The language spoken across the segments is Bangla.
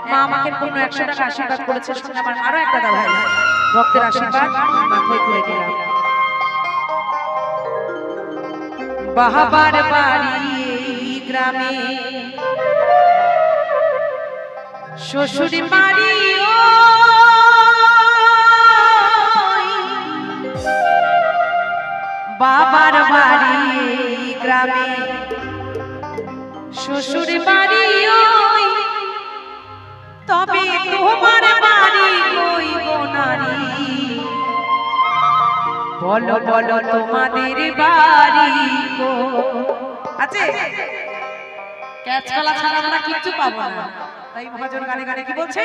এক মা আমাকে একশো টাকা আশীর্বাদ করেছে শুনে আমার আরও একটা দাদা ভাই ভক্তের আশীর্বাদ মাথায় করে গেলাম বাহাবার বাড়ি গ্রামে বাড়ি বাবার বাড়ি গ্রামে শ্বশুর বাড়ি বলো বলো তোমাদের বাড়ি আছে? ক্যাচ কলা ছাড়া আমরা কিচ্ছু পাবো না। তাই মহাজন গানে গানে কি বলছে?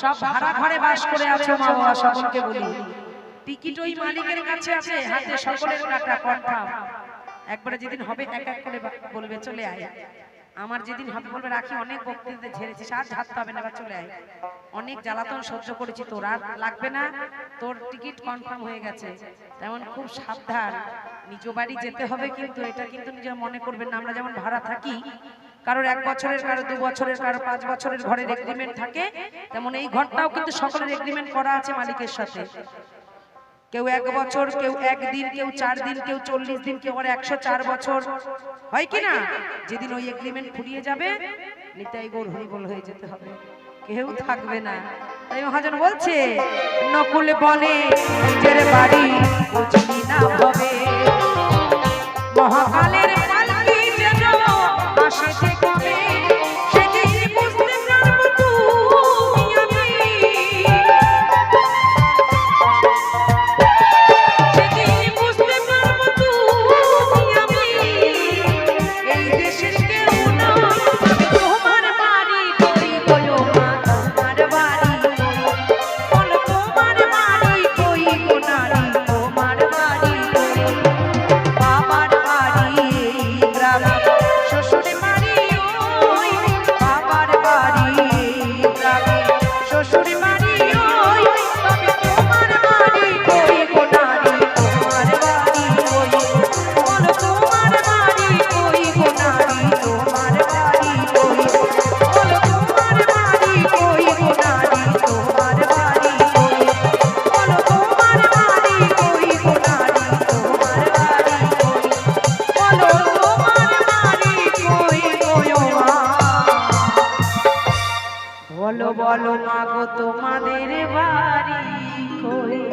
সব ভাড়া ঘরে বাস করে আছো মা বাবা সকলকে বলি। টিকিট ওই মালিকের কাছে আছে, হাতে সকলের কাটা কনফার্ম একবারে যেদিন হবে, এক এক করে বলবে, চলে আয়। আমার যেদিন হবে বলবে, রাখি, অনেক বক্তৃতা ঝেড়েছিস, আর ঝাড়তে হবে না, এবার চলে আয়। অনেক জ্বালাতন সহ্য করেছি, তোর আর লাগবে না। তোর টিকিট কনফার্ম হয়ে গেছে। তেমন খুব সাবধান। নিজ বাড়ি যেতে হবে কিন্তু, এটা কিন্তু নিজের মনে করবেন না। আমরা যেমন ভাড়া থাকি কারোর এক বছরের কারও দু বছরের কারও পাঁচ বছরের ঘরের এগ্রিমেন্ট থাকে, তেমন এই ঘরটাও কিন্তু সকলের এগ্রিমেন্ট করা আছে মালিকের সাথে। কেউ এক বছর, কেউ একদিন কেউ চার দিন, কেউ চল্লিশ দিন, কেউ আবার একশো চার বছর। হয় কি না? যেদিন ওই এগ্রিমেন্ট ফুরিয়ে যাবে, নিতাই গোল হরিবল হয়ে যেতে হবে। কেউ থাকবে না। তাই মহাজন বলছে, নকুল বনে নিজের বাড়ি না হবে বলো মাগো তোমাদের বাড়ি কই?